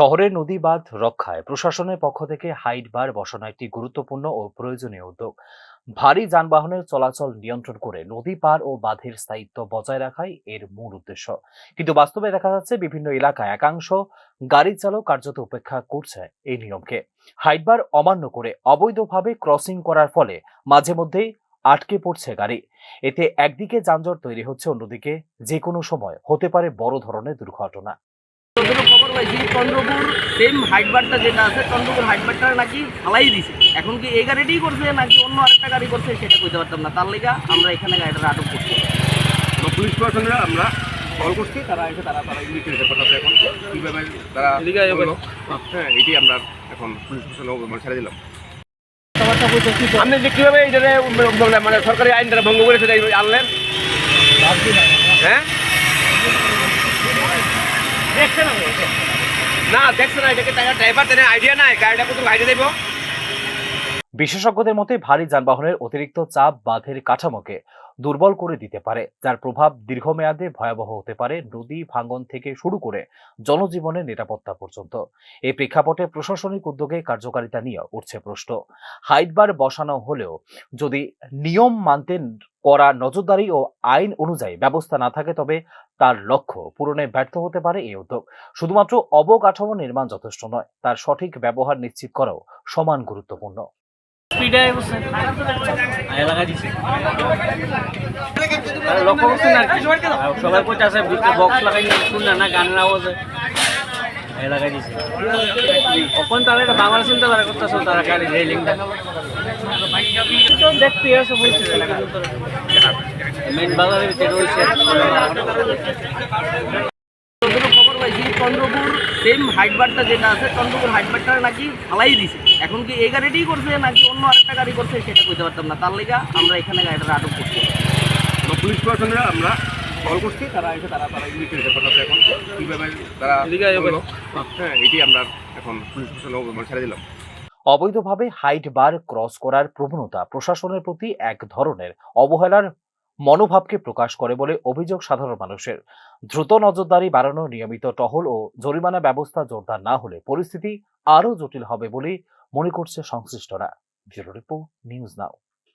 শহরের নদী বাঁধ রক্ষায় প্রশাসনের পক্ষ থেকে হাইট বার বসানো একটি গুরুত্বপূর্ণ ও প্রয়োজনীয় উদ্যোগ। ভারী যানবাহনের চলাচল নিয়ন্ত্রণ করে নদী পার ও বাঁধের স্থায়িত্ব বজায় রাখাই এর মূল উদ্দেশ্য। কিন্তু বাস্তবে দেখা যাচ্ছে বিভিন্ন এলাকায় একাংশ গাড়ি চালক কার্যত উপেক্ষা করছে এই নিয়মকে। হাইটবার অমান্য করে অবৈধভাবে ক্রসিং করার ফলে মাঝে মধ্যেই আটকে পড়ছে গাড়ি। এতে একদিকে যানজট তৈরি হচ্ছে, অন্যদিকে যে কোনো সময় হতে পারে বড় ধরনের দুর্ঘটনা। চন্দ্রপুর সেম হাইটবারটা যেটা আছে চন্দ্রপুর হাইটবারটা নাকি ফালাই দিছে। এখন কি এই গাড়িটাই করছে নাকি অন্য আরেকটা গাড়ি করছে সেটা কইতে পারতাম না। তার লেগা আমরা এখানে গাড়িটা আটক করছি। পুলিশ প্রশাসনরা আমরা কল করছি তারা এসে তারা তারা ইনভেস্টিগেশন করতেছে এখন। কীভাবে তারা এদিকে আয় করল, হ্যাঁ এটি আমরা এখন পুলিশ প্রশাসন ছেড়ে দিলাম। আপনি যে কীভাবে এইটারে মানে সরকারি আইনটা ভঙ্গ করে সেটা আনলেন? হ্যাঁ? দেখছে না না তার ড্রাইভার তেনে আইডিয়া নাই, গাড়িটা বিশেষজ্ঞদের মতে ভারী যানবাহনের অতিরিক্ত চাপ বাঁধের কাঠামোকে দুর্বল করে দিতে পারে, যার প্রভাব দীর্ঘমেয়াদে ভয়াবহ হতে পারে নদী ভাঙ্গন থেকে শুরু করে জনজীবনের নিরাপত্তা পর্যন্ত। এই প্রেক্ষাপটে প্রশাসনিক উদ্যোগে কার্যকারিতা নিয়ে উঠছে প্রশ্ন। হাইটবার বসানো হলেও যদি নিয়ম মানতে করা নজরদারি ও আইন অনুযায়ী ব্যবস্থা না থাকে, তবে তার লক্ষ্য পূরণে ব্যর্থ হতে পারে এই উদ্যোগ। শুধুমাত্র অবকাঠামো নির্মাণ যথেষ্ট নয়, তার সঠিক ব্যবহার নিশ্চিত করাও সমান গুরুত্বপূর্ণ। বক্স লাগাই শুনলেন না, গানের আওয়াজে এলাকায় দিছে। কখন তারা এটা বাংলা তারা গাড়ি রেলিংটা দেখতে আছে বলছে মেন বাজারের চন্দ্রপুর সেম হাইটবারটা যেটা আছে চন্দ্রপুর হাইটবারটা নাকি ফালাই দিছে। এখন কি এই গাড়িটাই করছে নাকি অন্য আরেকটা গাড়ি করছে সেটা কইতে পারতাম না। তার লেগা আমরা এখানে গাড়িটা আটক করছি। পুলিশ প্রশাসনরা আমরা কল করছি। তারা এসে তারা তারা ইনভেস্টিগেশন করতেছে এখন। কীভাবে তারা হ্যাঁ এটি আমরা এখন পুলিশ প্রশাসন মানে ছেড়ে দিলাম। অবৈধভাবে হাইট বার ক্রস করার প্রবণতা প্রশাসনের প্রতি এক ধরনের অবহেলার মনোভাবকে প্রকাশ করে বলে অভিযোগ সাধারণ মানুষের। দ্রুত নজরদারি বাড়ানো, নিয়মিত টহল ও জরিমানা ব্যবস্থা জোরদার না হলে পরিস্থিতি আরও জটিল হবে বলে মনে করছে সংশ্লিষ্টরা। Bureau report, news now.